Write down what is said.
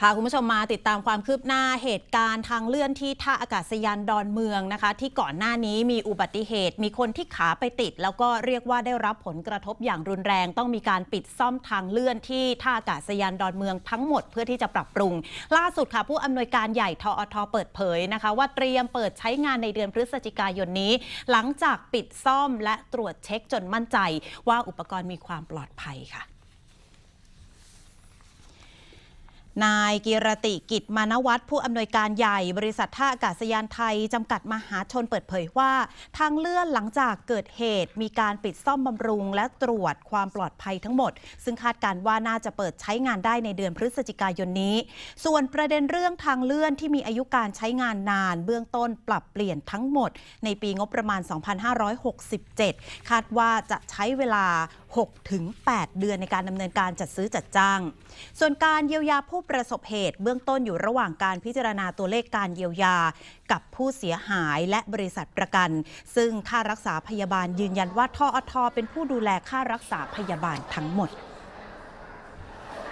พาคุณผู้ชมมาติดตามความคืบหน้าเหตุการณ์ทางเลื่อนที่ท่าอากาศยานดอนเมืองนะคะ ที่ก่อนหน้านี้มีอุบัติเหตุ มีคนที่ขาไปติด แล้วก็เรียกว่าได้รับผลกระทบอย่างรุนแรง ต้องมีการปิดซ่อมทางเลื่อนที่ท่าอากาศยานดอนเมืองทั้งหมดเพื่อที่จะปรับปรุง ล่าสุดค่ะ ผู้อำนวยการใหญ่ทอทเปิดเผยนะคะ ว่าเตรียมเปิดใช้งานในเดือนพฤศจิกายนนี้ หลังจากปิดซ่อมและตรวจเช็คจนมั่นใจ ว่าอุปกรณ์มีความปลอดภัยค่ะ นายกิรติกิจมานวัฒน์ผู้อำนวยการใหญ่บริษัทท่าอากาศยานไทย จำกัดมหาชนเปิดเผยว่า ทางเลื่อนหลังจากเกิดเหตุ มีการปิดซ่อมบำรุง และตรวจความปลอดภัยทั้งหมด ซึ่งคาดการว่าน่าจะเปิดใช้งานได้ในเดือนพฤศจิกายนนี้ ส่วนประเด็นเรื่องทางเลื่อนที่มีอายุการใช้งานนาน เบื้องต้นปรับเปลี่ยนทั้งหมด ในปีงบประมาณ 2567 คาดว่าจะใช้เวลา6-8 เดือนในการดำเนินการจัดซื้อจัดจ้าง ส่วนการเยียวยาผู้ประสบเหตุ เบื้องต้นอยู่ระหว่างการพิจารณาตัวเลขการเยียวยา กับผู้เสียหายและบริษัทประกัน ซึ่งค่ารักษาพยาบาลยืนยันว่าทออทเป็นผู้ดูแลค่ารักษาพยาบาลทั้งหมด